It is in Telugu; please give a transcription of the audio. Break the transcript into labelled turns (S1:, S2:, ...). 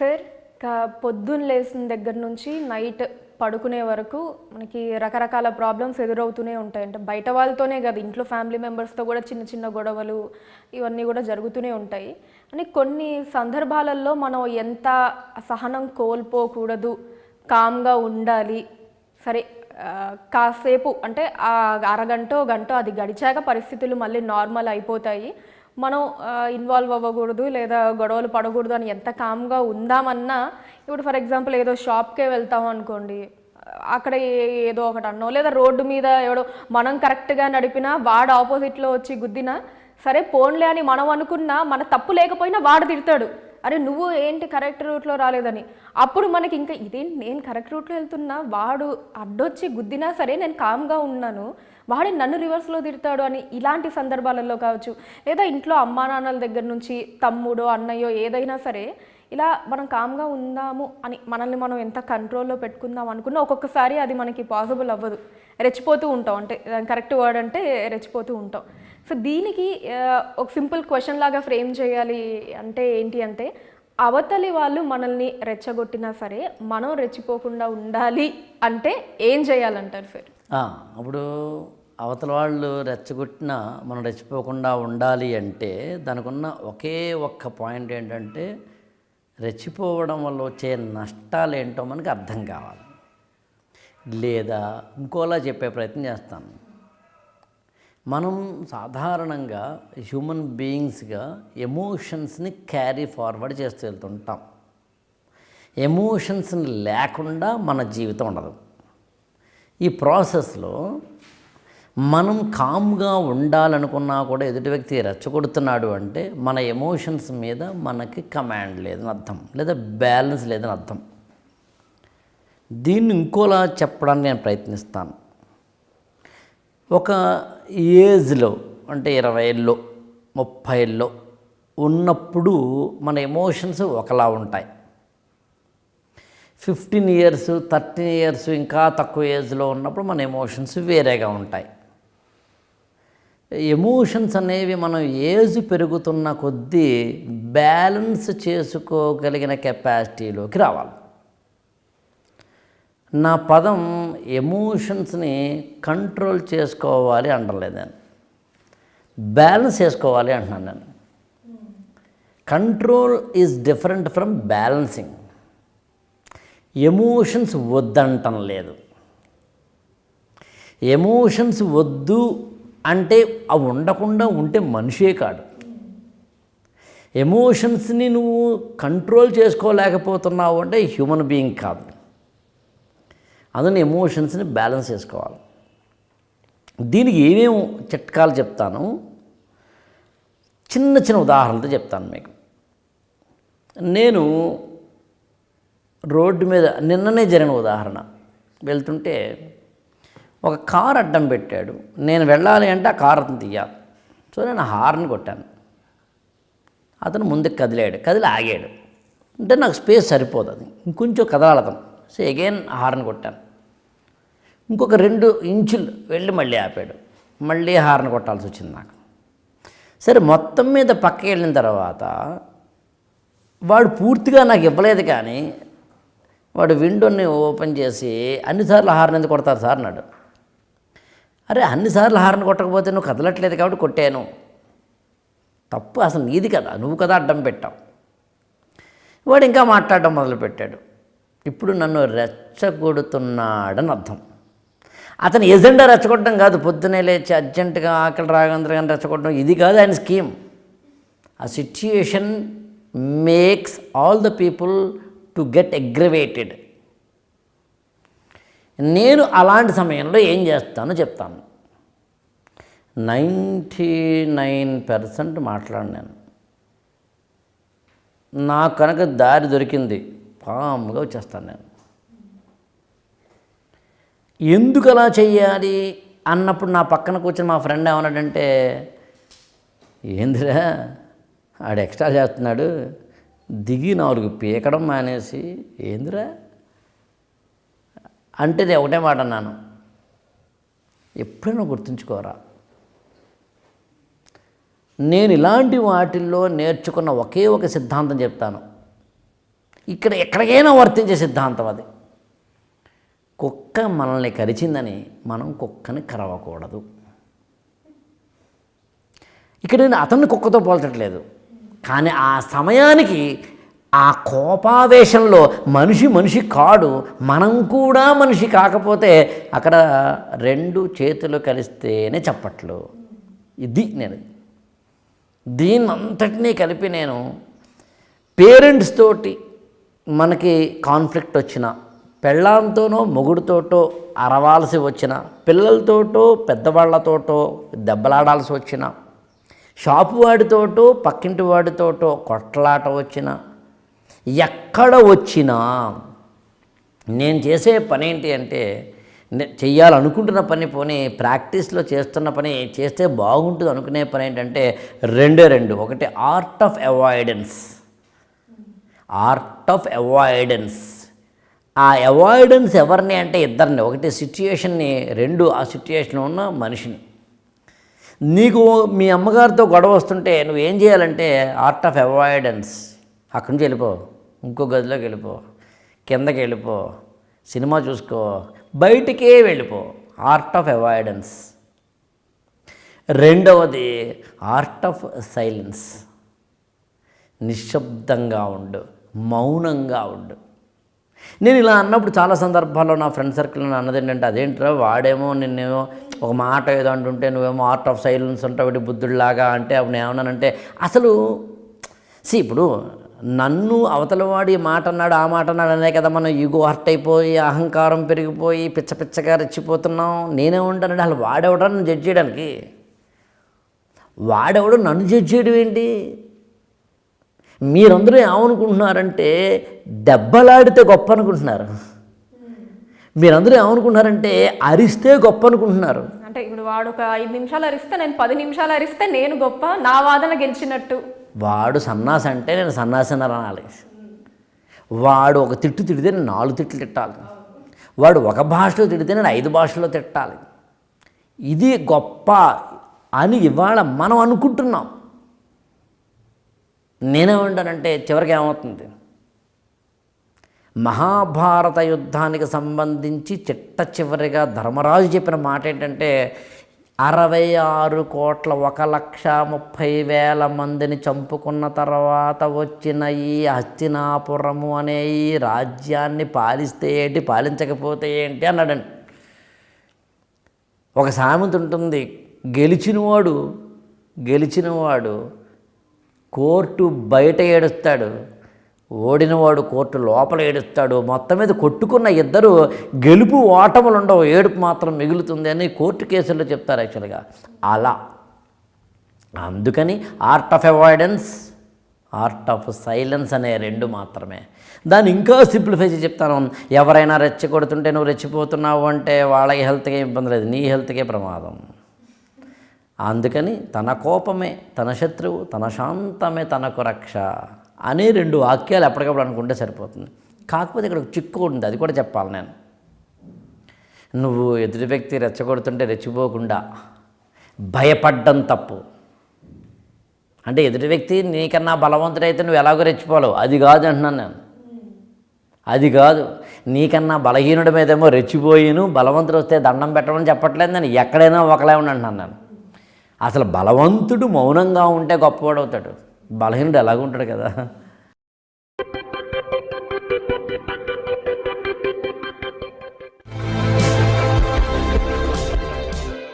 S1: సార్ కా- పొద్దున్న లేచిన దగ్గర నుంచి నైట్ పడుకునే వరకు మనకి రకరకాల ప్రాబ్లమ్స్ ఎదురవుతూనే ఉంటాయి. అంటే బయట వాళ్ళతోనే కాదు ఇంట్లో ఫ్యామిలీ మెంబర్స్తో కూడా చిన్న చిన్న గొడవలు ఇవన్నీ కూడా జరుగుతూనే ఉంటాయి. అని కొన్ని సందర్భాలలో మనం ఎంత సహనం కోల్పోకూడదు కామ్గా ఉండాలి. సరే కాసేపు అంటే ఆ అరగంట గంట అది గడిచాక పరిస్థితులు మళ్ళీ నార్మల్ అయిపోతాయి. మనం ఇన్వాల్వ్ అవ్వకూడదు లేదా గొడవలు పడకూడదు అని ఎంత కామ్గా ఉందామన్నా ఇప్పుడు ఫర్ ఎగ్జాంపుల్ ఏదో షాప్కే వెళ్తాం అనుకోండి అక్కడ ఏదో ఒకటి అన్నో లేదా రోడ్డు మీద ఎవడో మనం కరెక్ట్గా నడిపినా వాడు ఆపోజిట్లో వచ్చి గుద్దినా సరే పోన్లే అని మనం అనుకున్నా మన తప్పు లేకపోయినా వాడు తిడతాడు. అరే నువ్వు ఏంటి కరెక్ట్ రూట్లో రాలేదని? అప్పుడు మనకి ఇంకా ఇదేంటి నేను కరెక్ట్ రూట్లో వెళ్తున్నా వాడు అడ్డొచ్చి గుద్దినా సరే నేను కామ్గా ఉన్నాను. వాడే నన్ను రివర్స్లో తిడతాడు అని ఇలాంటి సందర్భాలలో కావచ్చు. లేదా ఇంట్లో అమ్మా నాన్నల దగ్గర నుంచి తమ్ముడో అన్నయ్యో ఏదైనా సరే ఇలా మనం కామ్గా ఉందాము అని మనల్ని మనం ఎంత కంట్రోల్లో పెట్టుకుందాం అనుకున్నా ఒక్కొక్కసారి అది మనకి పాసిబుల్ అవ్వదు. రెచ్చిపోతూ ఉంటాం. అంటే కరెక్ట్ వర్డ్ అంటే రెచ్చిపోతూ ఉంటాం. సో దీనికి ఒక సింపుల్ క్వశ్చన్ లాగా ఫ్రేమ్ చేయాలి అంటే ఏంటి అంటే అవతలి వాళ్ళు మనల్ని రెచ్చగొట్టినా సరే మనం రెచ్చిపోకుండా ఉండాలి అంటే ఏం చేయాలంటారు సార్?
S2: అప్పుడు అవతల వాళ్ళు రెచ్చగొట్టినా మనం రెచ్చిపోకుండా ఉండాలి అంటే దానికి ఉన్న ఒకే ఒక్క పాయింట్ ఏంటంటే రెచ్చిపోవడం వల్ల వచ్చే నష్టాలు ఏంటో మనకి అర్థం కావాలి. లేదా ఇంకోలా చెప్పే ప్రయత్నం చేస్తాను. మనం సాధారణంగా హ్యూమన్ బీయింగ్స్గా ఎమోషన్స్ని క్యారీ ఫార్వర్డ్ చేస్తూ వెళ్తుంటాం. ఎమోషన్స్ని లేకుండా మన జీవితం ఉండదు. ఈ ప్రాసెస్లో మనం కామ్గా ఉండాలనుకున్నా కూడా ఎదుటి వ్యక్తి రెచ్చగొడుతున్నాడు అంటే మన ఎమోషన్స్ మీద మనకి కమాండ్ లేదని అర్థం లేదా బ్యాలెన్స్ లేదని అర్థం. దీన్ని ఇంకోలా చెప్పడానికి నేను ప్రయత్నిస్తాను. ఒక ఏజ్లో అంటే ఇరవైల్లో ముప్పైల్లో ఉన్నప్పుడు మన ఎమోషన్స్ ఒకలా ఉంటాయి. ఫిఫ్టీన్ ఇయర్స్ థర్టీన్ ఇయర్స్ ఇంకా తక్కువ ఏజ్లో ఉన్నప్పుడు మన ఎమోషన్స్ వేరేగా ఉంటాయి. ఎమోషన్స్ అనేవి మనం ఏజ్ పెరుగుతున్న కొద్దీ బ్యాలెన్స్ చేసుకోగలిగిన కెపాసిటీలోకి రావాలి. నా పదం ఎమోషన్స్ని కంట్రోల్ చేసుకోవాలి అంటలేదు నేను. బ్యాలెన్స్ చేసుకోవాలి అంటున్నాను నేను. Control is different from balancing. Emotions వద్దంటం లేదు. ఎమోషన్స్ వద్దు అంటే అవి ఉండకుండా ఉంటే మనిషే కాడు. ఎమోషన్స్ని నువ్వు కంట్రోల్ చేసుకోలేకపోతున్నావు అంటే హ్యూమన్ బీయింగ్ కాదు. అందులో ఎమోషన్స్ని బ్యాలెన్స్ చేసుకోవాలి. దీనికి ఏమేమి చిట్కాలు చెప్తాను? చిన్న చిన్న ఉదాహరణలతో చెప్తాను మీకు. నేను రోడ్డు మీద నిన్ననే జరిగిన ఉదాహరణ. వెళ్తుంటే ఒక కార్ అడ్డం పెట్టాడు. నేను వెళ్ళాలి అంటే ఆ కార్ అతను తీయాలి. సో నేను హార్న్ కొట్టాను. అతను ముందుకు కదిలాడు. కదిలి ఆగాడు. అంటే నాకు స్పేస్ సరిపోదు అది. ఇంకొంచెం కదలాలి అతను. సో అగైన్ హార్న్ కొట్టాను. ఇంకొక రెండు ఇంచులు వెళ్ళి మళ్ళీ ఆపాడు. మళ్ళీ హార్న్ కొట్టాల్సి వచ్చింది నాకు. సరే మొత్తం మీద పక్కకి వెళ్ళిన తర్వాత వాడు పూర్తిగా నాకు ఇవ్వలేదు కానీ వాడు విండోని ఓపెన్ చేసి అన్నిసార్లు హార్న్ ఎందుకు కొడతారు సార్ అన్నాడు. అరే అన్నిసార్లు హారన్ కొట్టకపోతే నువ్వు కదలట్లేదు కాబట్టి కొట్టాను. తప్పు అసలు నీది కదా నువ్వు కదా అడ్డం పెట్టావు. వాడు ఇంకా మాట్లాడడం మొదలుపెట్టాడు. ఇప్పుడు నన్ను రెచ్చగొడుతున్నాడని అర్థం. అతని ఎజెండా రెచ్చగొట్టడం కాదు పొద్దునే లేచి అర్జెంటుగా ఆకలి రాగందరగా రెచ్చగొట్టడం ఇది కాదు ఆయన స్కీమ్. ఆ situation makes all the people to get aggravated. నేను అలాంటి సమయంలో ఏం చేస్తానో చెప్తాను. నైంటీ నైన్ పర్సెంట్ మాట్లాడినాను నాకు కనుక దారి దొరికింది పాముగా వచ్చేస్తాను నేను. ఎందుకు అలా చెయ్యాలి అన్నప్పుడు నా పక్కన కూర్చొని మా ఫ్రెండ్ ఏమన్నాడంటే ఏందిరా ఆడు ఎక్స్ట్రా చేస్తున్నాడు దిగి నాలుగు పీకడం మానేసి ఏందిరా అంటే నేను ఒకటే మాట అన్నాను. ఎప్పుడైనా గుర్తుంచుకోరా? నేను ఇలాంటి వాటిల్లో నేర్చుకున్న ఒకే ఒక సిద్ధాంతం చెప్తాను. ఇక్కడ ఎక్కడికైనా వర్తించే సిద్ధాంతం అది. కుక్క మనల్ని కరిచిందని మనం కుక్కని కరవకూడదు. ఇక్కడ నేను అతన్ని కుక్కతో పోల్చట్లేదు. కానీ ఆ సమయానికి ఆ కోపావేశంలో మనిషి మనిషి కాడు మనం కూడా మనిషి కాకపోతే అక్కడ రెండు చేతులు కలిస్తేనే చప్పట్లు. ఇది నేను. దీన్నంతటినీ కలిపి నేను పేరెంట్స్ తోటి మనకి కాన్ఫ్లిక్ట్ వచ్చిన పెళ్ళాంతోనో మొగుడుతోటో అరవాల్సి వచ్చిన పిల్లలతోటో పెద్దవాళ్ళతోటో దెబ్బలాడాల్సి వచ్చిన షాపు వాడితోటో పక్కింటి వాడితోటో కొట్లాట వచ్చిన ఎక్కడ వచ్చినా నేను చేసే పని ఏంటి అంటే నే- చెయ్యాలనుకుంటున్న పని పోనీ ప్రాక్టీస్లో చేస్తున్న పని చేస్తే బాగుంటుంది అనుకునే పని ఏంటంటే రెండే రెండు. ఒకటి art of avoidance art of avoidance ఆ అవాయిడెన్స్ ఎవరిని అంటే ఇద్దరిని. ఒకటి సిచ్యుయేషన్ని రెండు ఆ సిచ్యుయేషన్లో ఉన్న మనిషిని. నీకు మీ అమ్మగారితో గొడవ వస్తుంటే నువ్వేం చేయాలంటే ఆర్ట్ ఆఫ్ అవాయిడెన్స్ అక్కడి నుంచి వెళ్ళిపోవు ఇంకో గదిలోకి వెళ్ళిపో. కిందకి వెళ్ళిపో. సినిమా చూసుకో. బయటికే వెళ్ళిపో. ఆర్ట్ ఆఫ్ అవాయిడెన్స్ రెండవది ఆర్ట్ ఆఫ్ సైలెన్స్ నిశ్శబ్దంగా ఉండు. మౌనంగా ఉండు. నేను ఇలా అన్నప్పుడు చాలా సందర్భాల్లో నా ఫ్రెండ్ సర్కిల్ అన్నది ఏంటంటే అదేంట్రా వాడేమో నిన్నేమో ఒక మాట ఏదో అంటుంటే నువ్వేమో ఆర్ట్ ఆఫ్ సైలెన్స్ ఉంటావు బుద్ధుడిలాగా అంటే అప్పుడు ఏమన్నానంటే అసలు సి ఇప్పుడు నన్ను అవతలవాడి మాట అన్నాడు ఆ మాట అన్నాడు అనే కదా మనం ఈగో హర్ట్ అయిపోయి అహంకారం పెరిగిపోయి పిచ్చ పిచ్చగా రెచ్చిపోతున్నాం. నేనే ఉంటాను అసలు వాడెవడా నన్ను జడ్జ్ చేయడానికి? వాడెవడో నన్ను జడ్జ్ చేయడం ఏంటి? మీరందరూ ఏమనుకుంటున్నారంటే దెబ్బలాడితే గొప్ప అనుకుంటున్నారు. మీరందరూ ఏమనుకుంటున్నారంటే అరిస్తే గొప్ప అనుకుంటున్నారు.
S1: అంటే ఇప్పుడు వాడు ఒక ఐదు నిమిషాలు అరిస్తే నేను పది నిమిషాలు అరిస్తే నేను గొప్ప నా వాదన గెలిచినట్టు.
S2: వాడు సన్నాసి అంటే నేను సన్నాసి అని అనాలి వాడు ఒక తిట్టు తిడితే నేను నాలుగు తిట్లు తిట్టాలి. వాడు ఒక భాషలో తిడితే నేను ఐదు భాషల్లో తిట్టాలి. ఇది గొప్ప అని ఇవాళ మనం అనుకుంటున్నాం. నేనేమంటానంటే చివరికి ఏమవుతుంది? మహాభారత యుద్ధానికి సంబంధించి చిట్ట చివరిగా ధర్మరాజు చెప్పిన మాట ఏంటంటే అరవై ఆరు కోట్ల ఒక లక్ష ముప్పై వేల మందిని చంపుకున్న తర్వాత వచ్చిన ఈ హస్తినాపురము అనే ఈ రాజ్యాన్ని పాలిస్తే ఏంటి పాలించకపోతే ఏంటి అన్నాడండి. ఒక సామెత ఉంటుంది గెలిచినవాడు గెలిచినవాడు కోర్టు బయట ఏడుస్తాడు. ఓడినవాడు కోర్టు లోపల ఏడుస్తాడు. మొత్తం మీద కొట్టుకున్న ఇద్దరు గెలుపు ఓటములు ఉండవు ఏడుపు మాత్రం మిగులుతుంది అని కోర్టు కేసుల్లో చెప్తారు యాక్చువల్గా అలా. అందుకని art of avoidance art of silence అనే రెండు మాత్రమే. దాన్ని ఇంకా సింప్లిఫై చేసి చెప్తాను. ఎవరైనా రెచ్చగొడుతుంటే నువ్వు రెచ్చిపోతున్నావు అంటే వాళ్ళకి హెల్త్కే ఇబ్బంది లేదు. నీ హెల్త్కే ప్రమాదం. అందుకని తన కోపమే తన శత్రువు తన శాంతమే తనకు రక్ష. అనే రెండు వాక్యాలు ఎప్పటికప్పుడు అనుకుంటే సరిపోతుంది. కాకపోతే ఇక్కడ ఒక చిక్కు ఉంది అది కూడా చెప్పాలి నేను. నువ్వు ఎదుటి వ్యక్తి రెచ్చగొడుతుంటే రెచ్చిపోకుండా భయపడ్డం తప్పు. అంటే ఎదుటి వ్యక్తి నీకన్నా బలవంతుడైతే నువ్వు ఎలాగో రెచ్చిపోలేవు. అది కాదు అంటున్నాను నేను. అది కాదు. నీకన్నా బలహీనుడి మీదేమో రెచ్చిపోయిను బలవంతుడు వస్తే దండం పెట్టమని చెప్పట్లేదు నేను. ఎక్కడైనా ఒకలే ఉండి అంటున్నాను నేను. అసలు బలవంతుడు మౌనంగా ఉంటే గొప్పవాడు అవుతాడు. బలహీనుడు ఎలాగుంటాడు కదా.